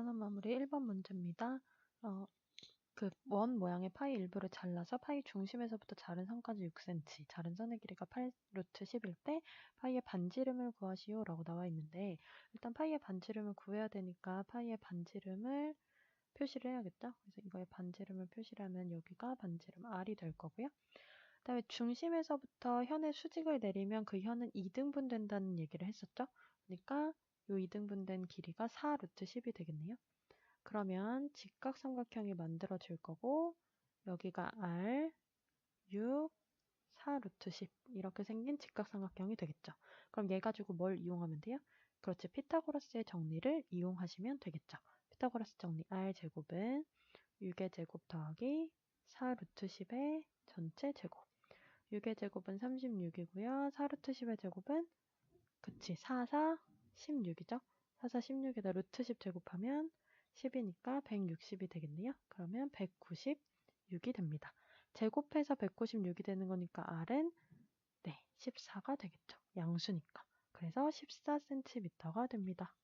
간단한 마무리 1번 문제입니다. 어, 그 원 모양의 파이 일부를 잘라서 파이 중심에서부터 자른 선까지 6cm, 자른 선의 길이가 8 루트 10일 때 파이의 반지름을 구하시오 라고 나와 있는데 일단 파이의 반지름을 구해야 되니까 파이의 반지름을 표시를 해야겠죠? 그래서 이거의 반지름을 표시를 하면 여기가 반지름 R이 될 거고요. 그 다음에 중심에서부터 현의 수직을 내리면 그 현은 2등분 된다는 얘기를 했었죠? 그러니까 요 2등분된 길이가 4 루트 10이 되겠네요. 그러면 직각삼각형이 만들어질 거고 여기가 R, 6, 4 루트 10 이렇게 생긴 직각삼각형이 되겠죠. 그럼 얘 가지고 뭘 이용하면 돼요? 그렇지 피타고라스의 정리를 이용하시면 되겠죠. 피타고라스 정리 R 제곱은 6의 제곱 더하기 4 루트 10의 전체 제곱 6의 제곱은 36이고요. 4 루트 10의 제곱은 그치 4, 4, 16이죠. 4, 4, 16에다 루트 10 제곱하면 10이니까 160이 되겠네요. 그러면 196이 됩니다. 제곱해서 196이 되는 거니까 R은 네, 14가 되겠죠. 양수니까. 그래서 14cm가 됩니다.